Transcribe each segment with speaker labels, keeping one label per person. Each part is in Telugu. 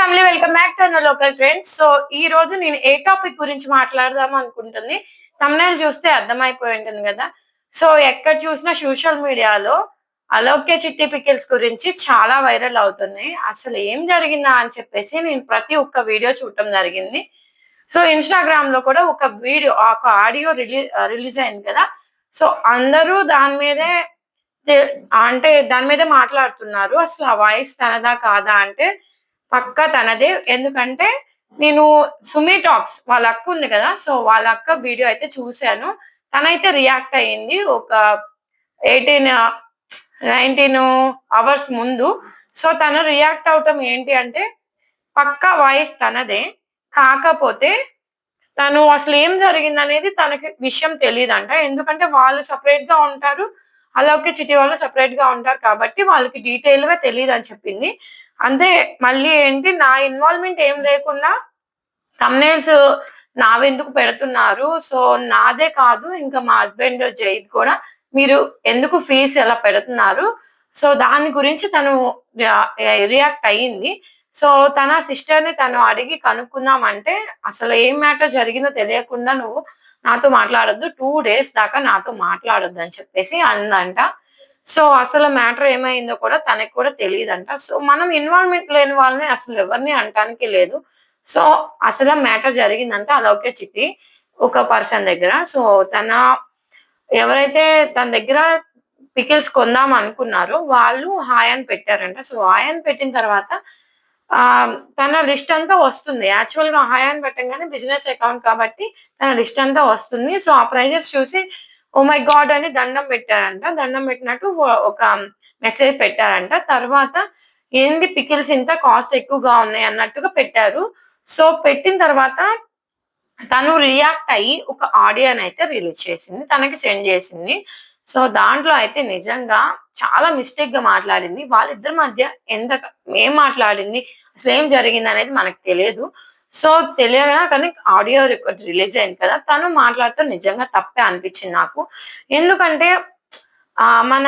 Speaker 1: Family welcome back to local friends so ఈ రోజు నేను ఏ టాపిక్ గురించి మాట్లాడదాం అనుకుంటుంది? తమ్నేల్ చూస్తే అర్థమైపోయి ఉంటుంది కదా. సో ఎక్కడ చూసినా సోషల్ మీడియాలో అలోక్య చిట్టి పికిల్స్ గురించి చాలా వైరల్ అవుతున్నాయి. అసలు ఏం జరిగిందా అని చెప్పేసి నేను ప్రతి ఒక్క వీడియో చూడటం జరిగింది. సో ఇన్స్టాగ్రామ్లో కూడా ఒక వీడియో ఒక ఆడియో రిలీజ్ రిలీజ్ అయింది కదా. సో అందరూ దాని మీదే అంటే దాని మీద మాట్లాడుతున్నారు. అసలు ఆ వాయిస్ తనదా కాదా అంటే పక్క తనదే ఎందుకంటే నేను సుమి టాక్స్ వాళ్ళ అక్క ఉంది కదా సో వాళ్ళ అక్క వీడియో అయితే చూశాను. తనైతే రియాక్ట్ అయ్యింది ఒక ఎయిటీన్ నైన్టీన్ అవర్స్ ముందు. సో తను రియాక్ట్ అవటం ఏంటి అంటే పక్క వాయిస్ తనదే. కాకపోతే తను అసలు ఏం జరిగింది అనేది తనకి విషయం తెలియదంట ఎందుకంటే వాళ్ళు సపరేట్గా ఉంటారు. అలాగే చిటి వాళ్ళు సపరేట్గా ఉంటారు కాబట్టి వాళ్ళకి డీటెయిల్గా తెలియదు అని చెప్పింది. అంతే మళ్ళీ ఏంటి నా ఇన్వాల్వ్మెంట్ ఏం లేకుండా తమ్నేల్స్ నావెందుకు పెడుతున్నారు? సో నాదే కాదు ఇంకా మా హస్బెండ్ జైద్ కూడా మీరు ఎందుకు ఫీజు ఎలా పెడుతున్నారు? సో దాని గురించి తను రియాక్ట్ అయ్యింది. సో తన సిస్టర్ని తను అడిగి కనుక్కుందామంటే అసలు ఏం మ్యాటర్ జరిగిందో తెలియకుండా నువ్వు నాతో మాట్లాడొద్దు టూ డేస్ దాకా నాతో మాట్లాడొద్దు అని చెప్పేసి అందంట. సో అసలు మ్యాటర్ ఏమైందో కూడా తనకి కూడా తెలియదంట సో మనం ఇన్వాల్వ్మెంట్ లేని వాళ్ళని అసలు ఎవరిని అంటానికి లేదు. సో అసలు మ్యాటర్ జరిగిందంటే అలౌక్య చిట్టి ఒక పర్సన్ దగ్గర. సో తన ఎవరైతే తన దగ్గర పికిల్స్ కొందాం అనుకున్నారో వాళ్ళు హాయ్ అని పెట్టారంట. సో హాయ్ అని పెట్టిన తర్వాత తన లిస్ట్ అంతా వస్తుంది. యాక్చువల్గా హాయ్ అని పెట్టంగానే బిజినెస్ అకౌంట్ కాబట్టి తన లిస్ట్ అంతా వస్తుంది. సో ఆ ప్రైజెస్ చూసి ఓ మై గాడ్ అని దండం పెట్టారంట. దండం పెట్టినట్టు ఒక మెసేజ్ పెట్టారంట. తర్వాత ఏంది పికిల్స్ ఇంత కాస్ట్ ఎక్కువగా ఉన్నాయి అన్నట్టుగా పెట్టారు. సో పెట్టిన తర్వాత తను రియాక్ట్ అయ్యి ఒక ఆడియోని అయితే రిలీజ్ చేసింది. తనకి సెండ్ చేసింది. సో దాంట్లో అయితే నిజంగా చాలా మిస్టేక్గా మాట్లాడింది. వాళ్ళిద్దరి మధ్య ఎంత ఏం మాట్లాడింది అసలు ఏం జరిగింది అనేది మనకు తెలియదు. సో తెలియదా కానీ ఆడియో రికార్డ్ రిలీజ్ అయింది కదా తను మాట్లాడుతూ నిజంగా తప్పే అనిపించింది నాకు. ఎందుకంటే మన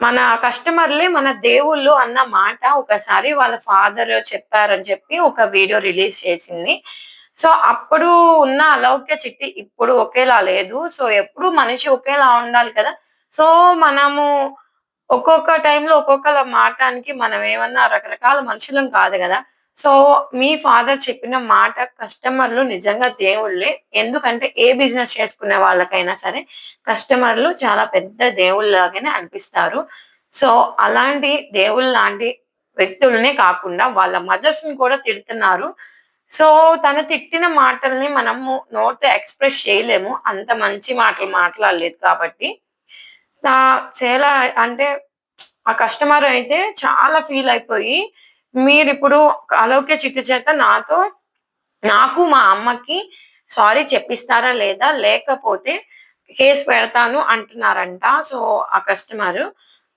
Speaker 1: మన కస్టమర్లే మన దేవుళ్ళు అన్న మాట ఒకసారి వాళ్ళ ఫాదర్ చెప్పారని చెప్పి ఒక వీడియో రిలీజ్ చేసింది. సో అప్పుడు ఉన్న అలౌక్య చిట్టి ఇప్పుడు ఒకేలా లేదు. సో ఎప్పుడు మనిషి ఒకేలా ఉండాలి కదా. సో మనము ఒక్కొక్క టైంలో ఒక్కొక్కల మాటానికి మనం ఏమన్నా రకరకాల మనుషులం కాదు కదా. సో మీ ఫాదర్ చెప్పిన మాట కస్టమర్లు నిజంగా దేవుళ్ళే. ఎందుకంటే ఏ బిజినెస్ చేసుకునే వాళ్ళకైనా సరే కస్టమర్లు చాలా పెద్ద దేవుళ్ళలాగానే అనిపిస్తారు. సో అలాంటి దేవుళ్ళ లాంటి వ్యక్తులనే కాకుండా వాళ్ళ మదర్స్ని కూడా తిడుతున్నారు. సో తను తిట్టిన మాటల్ని మనము నోట్ ఎక్స్ప్రెస్ చేయలేము. అంత మంచి మాటలు మాట్లాడలేదు కాబట్టి. చాలా అంటే ఆ కస్టమర్ అయితే చాలా ఫీల్ అయిపోయి మీరు ఇప్పుడు అలోక్య చిట్టి చేత నాతో నాకు మా అమ్మకి సారీ చెప్పిస్తారా లేదా? లేకపోతే కేసు పెడతాను అంటున్నారంట. సో ఆ కస్టమర్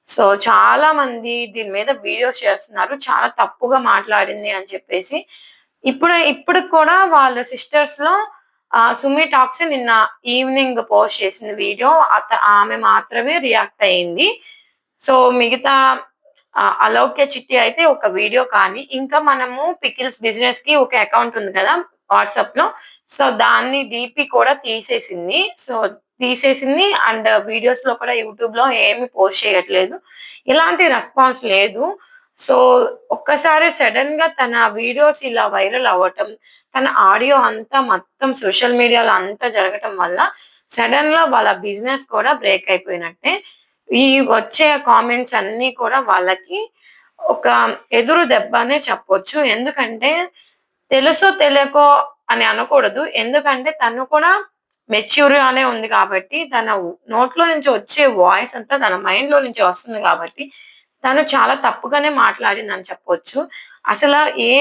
Speaker 1: సో చాలా మంది దీని మీద వీడియోస్ చేస్తున్నారు. చాలా తప్పుగా మాట్లాడింది అని చెప్పేసి. ఇప్పుడు ఇప్పుడు కూడా వాళ్ళ సిస్టర్స్లో సుమి టాక్స్ నిన్న ఈవినింగ్ పోస్ట్ చేసిన వీడియో. అత ఆమె మాత్రమే రియాక్ట్ అయింది సో మిగతా అలౌక్య చిట్టి అయితే ఒక వీడియో కానీ ఇంకా మనము పికిల్స్ బిజినెస్కి ఒక అకౌంట్ ఉంది కదా వాట్సాప్లో. సో దాన్ని డిపి కూడా తీసేసింది. సో తీసేసింది అండ్ వీడియోస్లో కూడా యూట్యూబ్లో ఏమి పోస్ట్ చేయట్లేదు. ఇలాంటి రెస్పాన్స్ లేదు. సో ఒక్కసారి సడన్గా తన వీడియోస్ ఇలా వైరల్ అవ్వటం తన ఆడియో అంతా మొత్తం సోషల్ మీడియాలో అంతా జరగటం వల్ల సడన్గా వాళ్ళ బిజినెస్ కూడా బ్రేక్ అయిపోయినట్టే. ఈ వచ్చే కామెంట్స్ అన్ని కూడా వాళ్ళకి ఒక ఎదురు దెబ్బ అనే చెప్పొచ్చు. ఎందుకంటే తెలుసో తెలియకో అని అనకూడదు. ఎందుకంటే తను కూడా మెచ్యూర్గానే ఉంది కాబట్టి తన నోట్లో నుంచి వచ్చే వాయిస్ అంతా తన మైండ్లో నుంచి వస్తుంది కాబట్టి తను చాలా తప్పుగానే మాట్లాడింది అని చెప్పొచ్చు. అసలు ఏ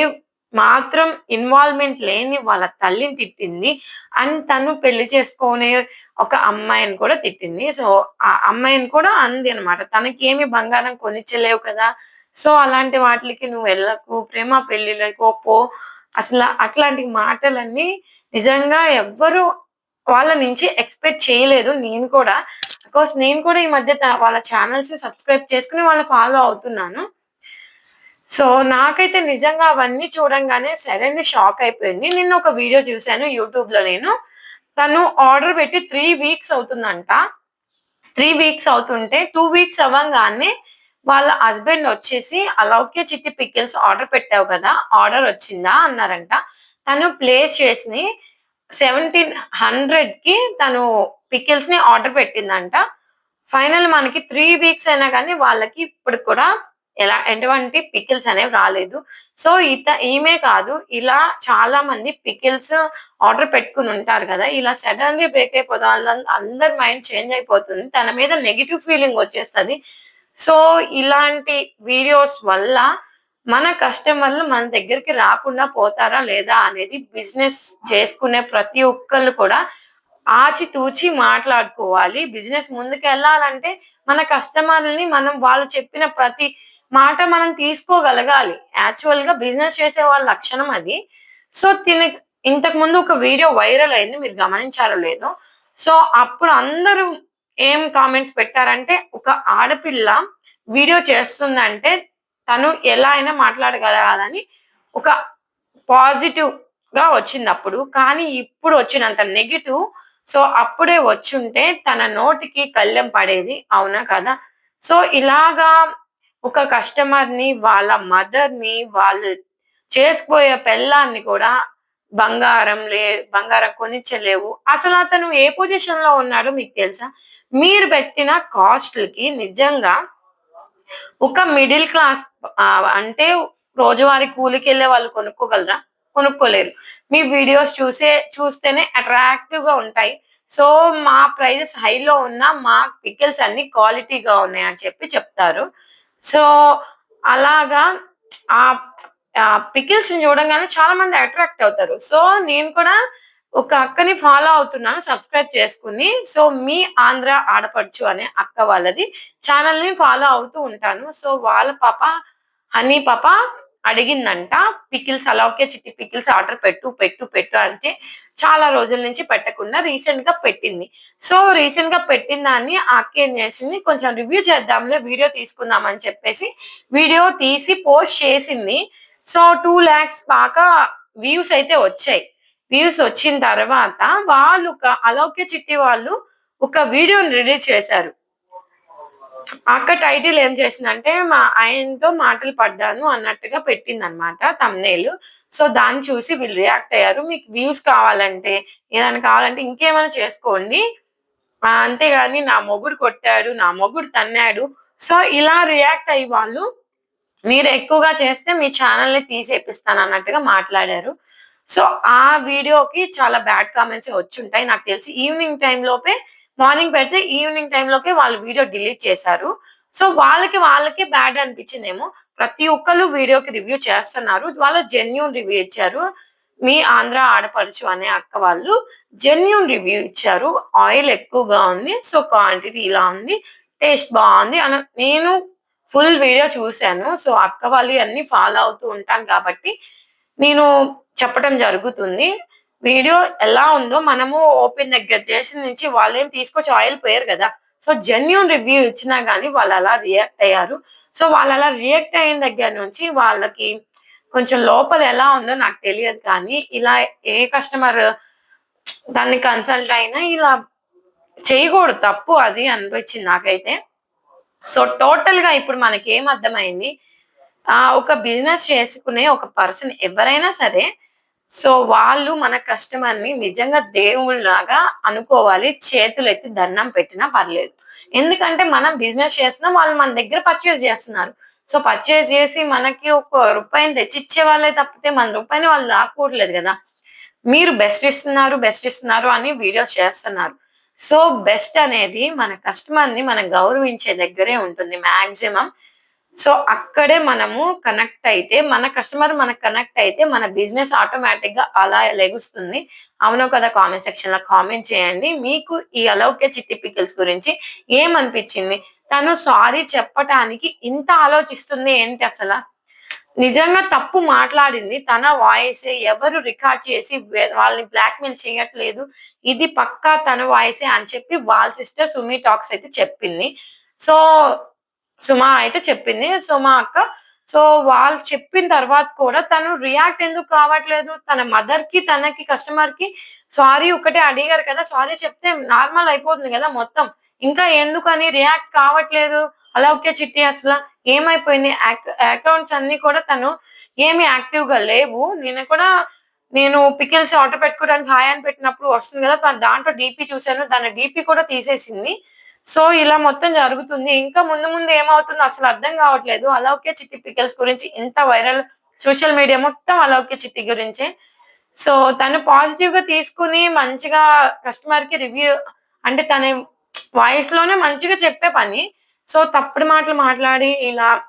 Speaker 1: మాత్రం ఇన్వాల్వ్మెంట్ లేని వాళ్ళ తల్లిని తిట్టింది అండ్ తను పెళ్ళి చేసుకునే ఒక అమ్మాయిని కూడా తిట్టింది. సో ఆ అమ్మాయిని కూడా అంది అనమాట తనకి ఏమి బంగారం కొనిచ్చలేవు కదా సో అలాంటి వాటికి నువ్వు వెళ్ళకు ప్రేమ పెళ్ళిలకు పో. అసలు అట్లాంటి మాటలన్నీ నిజంగా ఎవ్వరు వాళ్ళ నుంచి ఎక్స్పెక్ట్ చేయలేదు. నేను కూడా బికాస్ నేను కూడా ఈ మధ్య వాళ్ళ ఛానల్స్ సబ్స్క్రైబ్ చేసుకుని వాళ్ళ ఫాలో అవుతున్నాను. సో నాకైతే నిజంగా అవన్నీ చూడంగానే సరైన షాక్ అయిపోయింది. నిన్న ఒక వీడియో చూసాను యూట్యూబ్‌లో నేను. తను ఆర్డర్ పెట్టి త్రీ వీక్స్ అవుతుందంట. త్రీ వీక్స్ అవుతుంటే టూ వీక్స్ అవ్వగానే వాళ్ళ హస్బెండ్ వచ్చేసి "అలౌక్య చిట్టి పికిల్స్ ఆర్డర్ పెట్టావు కదా! ఆర్డర్ వచ్చిందా?" అన్నారంట. తను ప్లేస్ చేసి 1700కి తను పికిల్స్‌ని ఆర్డర్ పెట్టిందంట. ఫైనల్ మనకి త్రీ వీక్స్ అయినా కానీ వాళ్ళకి ఇప్పుడు కూడా ఎలా ఎటువంటి పికిల్స్ అనేవి రాలేదు. సో, ఇత ఈమె కాదు ఇలా చాలా మంది పికిల్స్ ఆర్డర్ పెట్టుకుని ఉంటారు కదా ఇలా సడన్లీ బ్రేక్ అయిపోవడం వల్ల అందరి మైండ్ చేంజ్ అయిపోతుంది. తన మీద నెగిటివ్ ఫీలింగ్ వచ్చేస్తుంది సో, ఇలాంటి వీడియోస్ వల్ల మన కస్టమర్లు మన దగ్గరికి రాకుండా పోతారా లేదా అనేది బిజినెస్ చేసుకునే ప్రతి ఒక్కళ్ళు కూడా ఆచితూచి మాట్లాడుకోవాలి. బిజినెస్ ముందుకు వెళ్ళాలంటే మన కస్టమర్‌లని మనం వాళ్ళు చెప్పిన ప్రతి మాట మనం తీసుకోగలగాలి. యాక్చువల్‌గా బిజినెస్ చేసే వాళ్ళ లక్షణం అది. సో, తినకి ఇంతకుముందు ఒక వీడియో వైరల్ అయింది. మీరు గమనించారో లేదో. సో, అప్పుడు అందరూ ఏం కామెంట్స్ పెట్టారంటే, ఒక ఆడపిల్ల వీడియో చేస్తుందంటే తను ఎలా అయినా మాట్లాడగలగాలని ఒక పాజిటివ్‌గా వచ్చిందప్పుడు. కానీ ఇప్పుడు వచ్చినంత నెగిటివ్ సో, అప్పుడే వచ్చుంటే తన నోటికి కళ్ళెం పడేది. అవునా కదా! సో, ఇలాగా ఒక కస్టమర్‌ని, వాళ్ళ మదర్‌ని, వాళ్ళు చేసుకుపోయే పెళ్ళాన్ని కూడా బంగారం లే బంగారం కొనిచ్చలేవు. అసలు అతను ఏ పొజిషన్‌లో ఉన్నాడో మీకు తెలుసా? మీరు పెట్టిన కాస్ట్‌లకి నిజంగా ఒక మిడిల్ క్లాస్ అంటే రోజువారీ కూలికెళ్ళే వాళ్ళు కొనుక్కోగలరా? కొనుక్కోలేరు. మీ వీడియోస్ చూసే చూస్తేనే అట్రాక్టివ్‌గా ఉంటాయి. సో, మా ప్రైజెస్ హైలో ఉన్న మా పికిల్స్ అన్ని క్వాలిటీగా ఉన్నాయని చెప్పి చెప్తారు. సో, అలాగా ఆ పికిల్స్ పికిల్స్‌ని చూడంగానే చాలా మంది అట్రాక్ట్ అవుతారు. సో, నేను కూడా ఒక అక్కని ఫాలో అవుతున్నాను సబ్స్క్రైబ్ చేసుకుని సో, మీ ఆంధ్ర ఆడపడుచు అనే అక్క వాళ్ళది ఛానల్ని ఫాలో అవుతూ ఉంటాను. సో, వాళ్ళ పాప హనీ పాప అడిగిందంట. పికిల్స్ అలౌక్య చిట్టి పికిల్స్ ఆర్డర్ పెట్టు, పెట్టు, పెట్టు అంటే చాలా రోజుల నుంచి పెట్టకుండా రీసెంట్‌గా పెట్టింది. సో, రీసెంట్‌గా పెట్టిన దాన్ని ఆ ఏం చేసింది కొంచెం రివ్యూ చేద్దాంలే వీడియో తీసుకుందాం అని చెప్పేసి వీడియో తీసి పోస్ట్ చేసింది. సో, టూ ల్యాక్స్ బాగా వ్యూస్ అయితే వచ్చాయి. వ్యూస్ వచ్చిన తర్వాత వాళ్ళు ఒక అలౌక్య చిట్టి వాళ్ళు ఒక వీడియోని రిలీజ్ చేశారు. అక్క టైటిల్ ఏం చేసిందంటే, మా ఆయనతో మాటలు పడ్డాను అన్నట్టుగా పెట్టింది అనమాట తమ్నేల్ సో, దాన్ని చూసి వీళ్ళు రియాక్ట్ అయ్యారు. మీకు వ్యూస్ కావాలంటే, ఏదైనా కావాలంటే ఇంకేమైనా చేసుకోండి. అంతేగాని నా మొగుడు కొట్టాడు, నా మొగుడు తన్నాడు. సో, ఇలా రియాక్ట్ అయ్యి వాళ్ళు మీరు ఎక్కువగా చేస్తే మీ ఛానల్ని తీసేపిస్తాను అన్నట్టుగా మాట్లాడారు. సో, ఆ వీడియోకి చాలా బ్యాడ్ కామెంట్స్ వచ్చి ఉంటాయి నాకు తెలిసి. ఈవినింగ్ టైంలోపే లోపే మార్నింగ్ పెడితే ఈవినింగ్ టైంలోకి వాళ్ళు వీడియో డిలీట్ చేశారు. సో, వాళ్ళకి వాళ్ళకే బ్యాడ్ అనిపించిందేమో. ప్రతి ఒక్కరు వీడియోకి రివ్యూ చేస్తున్నారు. వాళ్ళు జెన్యున్ రివ్యూ ఇచ్చారు. మీ ఆంధ్ర ఆడపడుచు అనే అక్క వాళ్ళు జెన్యున్ రివ్యూ ఇచ్చారు. ఆయిల్ ఎక్కువగా ఉంది. సో, క్వాంటిటీ ఇలా ఉంది. టేస్ట్ బాగుంది అన నేను ఫుల్ వీడియో చూసాను. సో, అక్క వాళ్ళు అన్ని ఫాలో అవుతూ ఉంటాను కాబట్టి నేను చెప్పడం జరుగుతుంది. వీడియో ఎలా ఉందో మనము ఓపెన్ దగ్గర చేసిన నుంచి వాళ్ళేం తీసుకొచ్చి ఆయిల్ పోయారు కదా సో, జెన్యున్ రివ్యూ ఇచ్చినా కానీ వాళ్ళు అలా రియాక్ట్ అయ్యారు. సో, వాళ్ళు అలా రియాక్ట్ అయిన దగ్గర నుంచి వాళ్ళకి కొంచెం లోపల ఎలా ఉందో నాకు తెలియదు కానీ, ఇలా ఏ కస్టమర్ దాన్ని కన్సల్ట్ అయినా ఇలా చేయకూడదు. తప్పు అది అనిపించింది నాకైతే. సో, టోటల్‌గా ఇప్పుడు మనకి ఏం అర్థమైంది ఒక బిజినెస్ చేసుకునే ఒక పర్సన్ ఎవరైనా సరే, సో, వాళ్ళు మన కస్టమర్‌ని నిజంగా దేవుళ్ళలాగా అనుకోవాలి. చేతులు ఎత్తి దండం పెట్టినా పర్లేదు. ఎందుకంటే మనం బిజినెస్ చేస్తున్నాం. వాళ్ళు మన దగ్గర పర్చేస్ చేస్తున్నారు. సో, పర్చేస్ చేసి మనకి ఒక రూపాయిని తెచ్చిచ్చే వాళ్ళే తప్పితే మన రూపాయిని వాళ్ళు లాక్కోవట్లేదు కదా మీరు బెస్ట్ ఇస్తున్నారు, బెస్ట్ ఇస్తున్నారు అని వీడియోస్ చేస్తున్నారు. సో, బెస్ట్ అనేది మన కస్టమర్‌ని మనం గౌరవించే దగ్గరే ఉంటుంది మాక్సిమం. సో, అక్కడే మనము కనెక్ట్ అయితే మన కస్టమర్ మనకు కనెక్ట్ అయితే మన బిజినెస్ ఆటోమేటిక్గా అలా లెగుస్తుంది. అవునో కదా! కామెంట్ సెక్షన్‌లో కామెంట్ చేయండి. మీకు ఈ అలౌక్య చిట్టి పికిల్స్ గురించి ఏమనిపించింది? తను సారీ చెప్పటానికి ఇంత ఆలోచిస్తుంది ఏంటి అసలు నిజంగా తప్పు మాట్లాడింది తన వాయిస్ ఎవరు రికార్డ్ చేసి వాళ్ళని బ్లాక్‌మెయిల్ చేయట్లేదు. ఇది పక్కా తన వాయిసే అని చెప్పి వాళ్ళ సిస్టర్ సుమి టాక్స్ అయితే చెప్పింది. సో, సుమ అయితే చెప్పింది. సుమ అక్క సో వాళ్ళు చెప్పిన తర్వాత కూడా తను రియాక్ట్ ఎందుకు కావట్లేదు? తన మదర్కి తనకి కస్టమర్కి సారీ ఒకటే అడిగారు కదా. సారీ చెప్తే నార్మల్ అయిపోతుంది కదా మొత్తం. ఇంకా ఎందుకని రియాక్ట్ కావట్లేదు? అలా ఓకే చిట్టి అసలు. ఏమైపోయింది? అకౌంట్స్ అన్ని కూడా తను ఏమి యాక్టివ్గా లేవు. నేను కూడా నేను పికిల్స్ ఆర్డర్ పెట్టుకోవడానికి హాయ్ అని పెట్టినప్పుడు వస్తుంది కదా. దాంట్లో డీపీ చూశాను. దాని డీపీ కూడా తీసేసింది. సో ఇలా మొత్తం జరుగుతుంది. ఇంకా ముందు ముందు ఏమవుతుందో అసలు అర్థం కావట్లేదు. అలౌక్య చిట్టి పికల్స్ గురించి ఇంత వైరల్ సోషల్ మీడియా మొత్తం అలౌక్య చిట్టి గురించే. సో తను పాజిటివ్గా తీసుకుని మంచిగా కస్టమర్కి రివ్యూ అంటే తన వాయిస్లోనే మంచిగా చెప్పే పని. సో తప్పుడు మాటలు మాట్లాడి ఇలా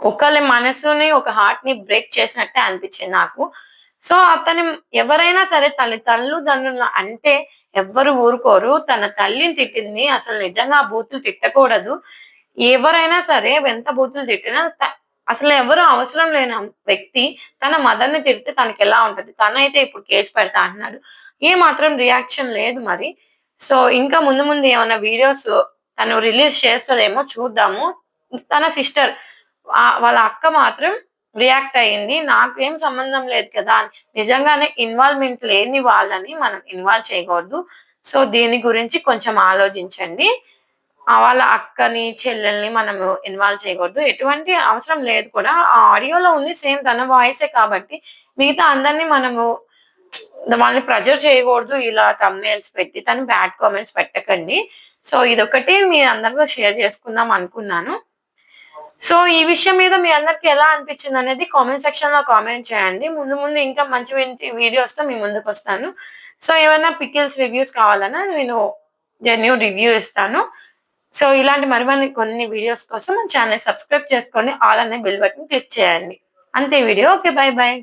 Speaker 1: ఒకళ్ళ మనసుని ఒక హార్ట్ని బ్రేక్ చేసినట్టే అనిపించింది నాకు. సో అతని ఎవరైనా సరే తల్లి తల్లిదండ్రులు అంటే ఎవ్వరు ఊరుకోరు. తన తల్లిని తిట్టింది. అసలు నిజంగా ఆ బూతులు తిట్టకూడదు. ఎవరైనా సరే ఎంత బూతులు తిట్టినా అసలు ఎవరు అవసరం లేని వ్యక్తి తన మదర్ని తిడితే తనకి ఎలా ఉంటది? తనైతే ఇప్పుడు కేసు పెడతా అంటున్నాడు. ఏ మాత్రం రియాక్షన్ లేదు మరి. సో ఇంకా ముందు ముందు ఏమైనా వీడియోస్ తను రిలీజ్ చేస్తుందేమో చూద్దాము. తన సిస్టర్ వాళ్ళ అక్క మాత్రం రియాక్ట్ అయ్యింది. నాకేం సంబంధం లేదు కదా నిజంగానే ఇన్వాల్వ్మెంట్ లేని వాళ్ళని మనం ఇన్వాల్వ్ చేయకూడదు. సో దీని గురించి కొంచెం ఆలోచించండి. వాళ్ళ అక్కని చెల్లెల్ని మనము ఇన్వాల్వ్ చేయకూడదు. ఎటువంటి అవసరం లేదు కూడా. ఆ ఆడియోలో ఉంది సేమ్ తన వాయిసే కాబట్టి మిగతా అందరినీ మనము వాళ్ళని ప్రెజర్ చేయకూడదు. ఇలా తమ్నేల్స్ పెట్టి తను బ్యాడ్ కామెంట్స్ పెట్టకండి. సో ఇదొకటి మీ అందరితో షేర్ చేసుకుందాం అనుకున్నాను. సో ఈ విషయం మీద మీ అందరికి ఎలా అనిపించింది అనేది కామెంట్ సెక్షన్లో కామెంట్ చేయండి. ముందు ముందు ఇంకా మంచి మంచి వీడియోస్తో మీ ముందుకు వస్తాను. సో ఏమైనా పికిల్స్ రివ్యూస్ కావాలన్నా నేను జెన్యూ రివ్యూ ఇస్తాను. సో ఇలాంటి మరి కొన్ని వీడియోస్ కోసం మన ఛానల్ సబ్స్క్రైబ్ చేసుకొని ఆల్ అనే బిల్ బటన్ క్లిక్ చేయండి. అంతే వీడియో ఓకే బాయ్ బాయ్